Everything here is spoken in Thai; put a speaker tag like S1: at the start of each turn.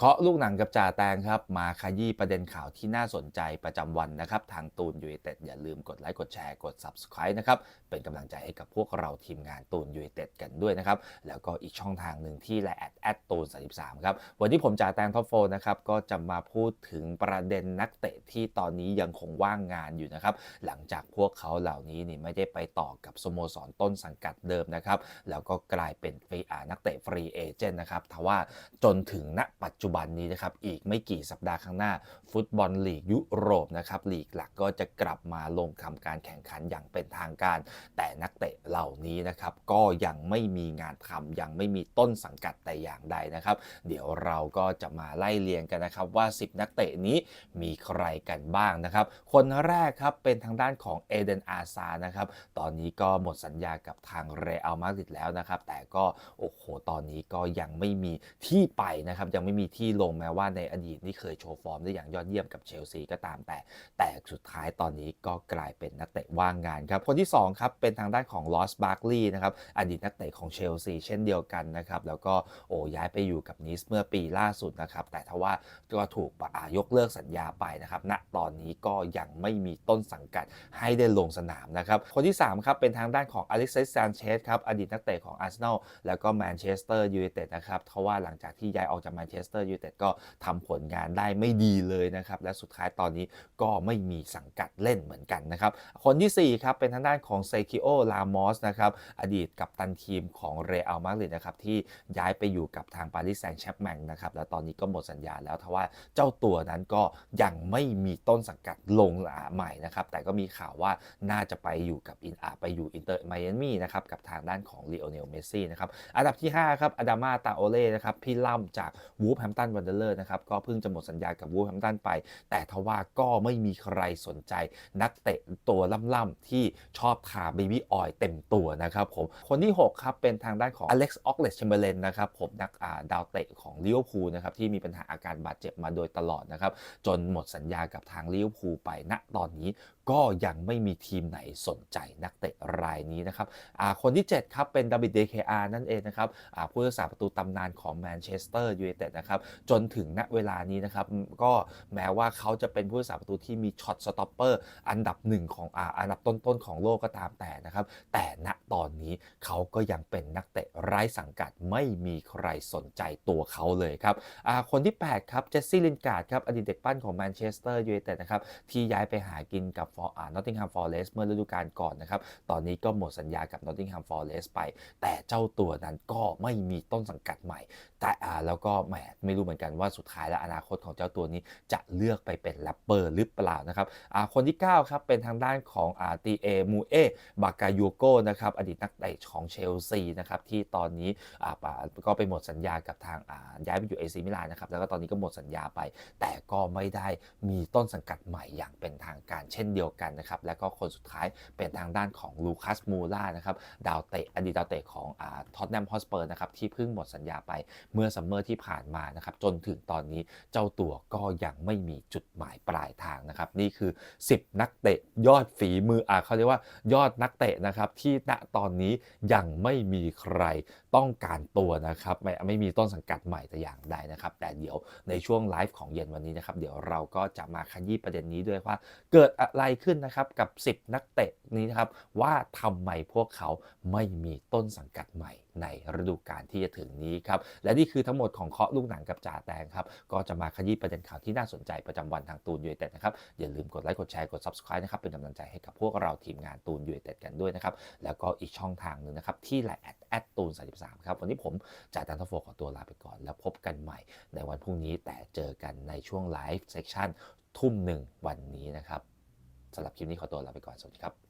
S1: เคาะลูกหนังกับจ่าแตงครับ มาขยี้ประเด็นข่าวที่น่าสนใจประจำวันนะครับ ทางตูนยูไนเต็ดอย่าลืมกดไลค์กดแชร์กด Subscribe นะครับ เป็นกำลังใจให้กับพวกเราทีมงานตูนยูไนเต็ดกันด้วยนะครับ แล้วก็อีกช่องทางหนึ่งที่ไลน์แอดแอดตูน33ครับ วันนี้ผมจ่าแตงท็อปโฟนะครับ ก็จะมาพูดถึงประเด็นนักเตะที่ตอนนี้ยังคงว่างงานอยู่นะครับ หลังจากพวกเขาเหล่านี้นี่ไม่ได้ไปต่อกับสโมสรต้นสังกัดเดิมนะครับ แล้วก็กลายเป็นฟรีอานักเตะฟรีเอเจนต์นะครับทว่าจนถึงณปัจจุบันนี้นะครับอีกไม่กี่สัปดาห์ข้างหน้า ฟุตบอลลีกยุโรปนะครับลีกหลักก็จะกลับมาลงทำการแข่งขันอย่างเป็นทางการ แต่นักเตะเหล่านี้นะครับก็ยังไม่มีงานทำยังไม่มีต้นสังกัดแต่อย่างใดนะครับ เดี๋ยวเราก็จะมาไล่เรียงกันนะครับว่า 10 นักเตะนี้มีใครกันบ้างนะครับ คนแรกครับเป็นทางด้านของเอเดนอาซานะครับตอนนี้ก็หมดสัญญากับทางเรอัลมาดริดแล้วนะครับแต่ก็โอ้โหตอนนี้ก็ยังไม่มีที่ไปนะครับยังไม่มีที่ลงแม้ว่าในอดีตนี่เคยโชว์ฟอร์มได้อย่างยอดเยี่ยมกับเชลซีก็ตามแต่ แต่สุดท้ายตอนนี้ก็กลายเป็นนักเตะว่างงานครับ คนที่2ครับเป็นทางด้านของลอสบาร์กลีย์นะครับอดีตนักเตะของเชลซีเช่นเดียวกันนะครับแล้วก็โอ้ย้ายไปอยู่กับนิสเมื่อปีล่าสุดนะครับแต่ทว่าก็ถูกอายกเลิกสัญญาไปนะครับณตอนนี้ก็ยังไม่มีต้นสังกัดให้ได้ลงสนามนะครับคนที่3ครับเป็นทางด้านของอเล็กซ์ซานเชสครับอดีตนักเตะของอาร์เซนอลแล้วก็แมนเชสเตอร์ยูไนเต็ดนะครับเพราะว่าหลังจากที่ย้ายออกจากแมนเชสเตอร์ยูไนเต็ดก็ทำผลงานได้ไม่ดีเลยนะครับ และสุดท้ายตอนนี้ก็ไม่มีสังกัดเล่นเหมือนกันนะครับ คนทีสี่4 ครับ เป็นทางด้านของเซคิโอ ลามอสนะครับ อดีตกัปตันทีมของเรอัลมาดริดนะครับ ที่ย้ายไปอยู่กับทางปารีสแซงต์แชร์แมงนะครับ แล้วตอนนี้ก็หมดสัญญาแล้วทว่าเจ้าตัวนั้นก็ยังไม่มีต้นสังกัดลงใหม่นะครับ แต่ก็มีข่าวว่าน่าจะไปอยู่กับอินอาไปอยู่อินเตอร์ไมอามี่นะครับกับทางด้านของลีโอเนลเมสซี่นะครับอันดับที่5ครับอดามาตาโอเล่นะครับพี่ล่ำจากวูฟแฮมตันวันเดอร์เลอร์นะครับก็เพิ่งจะหมดสัญญากับวูฟแฮมตันไป แต่ทว่าก็ไม่มีใครสนใจนักเตะตัวล่ำๆที่ชอบทาเบบี้ออยเต็มตัวนะครับผมคนที่ 6 ครับ เป็นทางด้านของอเล็กซ์ออกเลสแชมเบอร์เลนนะครับผมนักดาวเตะของลิเวอร์พูลนะครับที่มีปัญหาอาการบาดเจ็บมาโดยตลอดนะครับจนหมดสัญญากับทางลิเวอร์พูลไปณตอนนี้ ก็ยังไม่มีทีมไหนสนใจนักเตะรายนี้นะครับคนที่ 7 ครับ เป็นดาวิดเดเคอานั่นเองนะครับผู้รักษาประตูตำนานของแมนเชสเตอร์ยูไนเต็ดนะครับ จนถึงณเวลานี้นะครับ ก็แม้ว่าเขาจะเป็นผู้รักษาประตูที่มีช็อตสต็อปเปอร์อันดับหนึ่งของอันดับต้นๆของโลกก็ตามแต่นะครับ แต่ณตอนนี้เขาก็ยังเป็นนักเตะไร้สังกัดไม่มีใครสนใจตัวเขาเลยครับคนที่ 8 ครับ เจสซี่ลินการ์ดครับ อดีตเด็กปั้นของแมนเชสเตอร์ยูไนเต็ดนะครับ ที่ย้ายไปหากินกับนอตติงแฮมฟอร์เรสเมื่อฤดูกาลก่อนนะครับ ตอนนี้ก็หมดสัญญากับนอตติงแฮมฟอร์เรสไป แต่เจ้าตัวนั้นก็ไม่มีต้นสังกัดใหม่ แต่อ่าแล้วก็แหมไม่รู้เหมือนกันว่าสุดท้ายและอนาคตของเจ้าตัวนี้จะเลือกไปเป็นแรปเปอร์หรือเปล่านะครับอ่าคนที่ 9 ครับ เป็นทางด้านของอ่าตีเอมูเอบากายูโกนะครับ อดีตนักเตะของเชลซีนะครับ ที่ตอนนี้อ่าก็ไปหมดสัญญากับทางอ่าย้ายไปอยู่เอซีมิลานนะครับ แล้วก็ตอนนี้ก็หมดสัญญาไป แต่ก็ไม่ได้มีต้นสังกัดใหม่อย่างเป็นทางการเช่นเดียวกันนะครับแล้วก็คนสุดท้ายเป็นทางด้านของลูคัสมูล่านะครับดาวเตะอดีตดาวเตะของท็อตแนมฮอสเปอร์นะครับที่เพิ่งหมดสัญญาไปเมื่อซัมเมอร์ที่ผ่านมานะครับจนถึงตอนนี้เจ้าตัวก็ยังไม่มีจุดหมายปลายทางนะครับนี่คือ 10 นักเตะยอดฝีมืออ่าเขาเรียกว่ายอดนักเตะนะครับที่ณตอนนี้ยังไม่มีใครต้องการตัวนะครับไม่ไม่มีต้นสังกัดใหม่แต่อย่างใดนะครับแต่เดี๋ยวในช่วงไลฟ์ของเย็นวันนี้นะครับเดี๋ยวเราก็จะมาขยี้ประเด็นนี้ด้วยว่า เกิดอะไรขึ้นนะครับกับ 10 นักเตะนี้นะครับว่าทำไมพวกเขาไม่มีต้นสังกัดใหม่ในฤดูกาลที่จะถึงนี้ครับและนี่คือทั้งหมดของเคาะลูกหนังกับจ่าแตงครับก็จะมาขยี้ประเด็นข่าวที่น่าสนใจประจำวันทางตูนยูไนเต็ดนะครับอย่าลืมกดไลค์กดแชร์กด subscribe นะครับเป็นกำลังใจให้กับพวกเราทีมงานตูนยูไนเต็ดกันด้วยนะครับแล้วก็อีกช่องทางหนึ่งนะครับที่ไลน์แอดแอดตูน33ครับวันนี้ผมจ่าแตงทโฟขอตัวลาไปก่อน แล้วพบกันใหม่ในวันพรุ่งนี้แต่เจอกันในช่วงไลฟ์เซสชั่นทุ่มหนึ่งวันนี้นะครับ สำหรับคลิปนี้ขอตัวลาไปก่อน สวัสดีครับ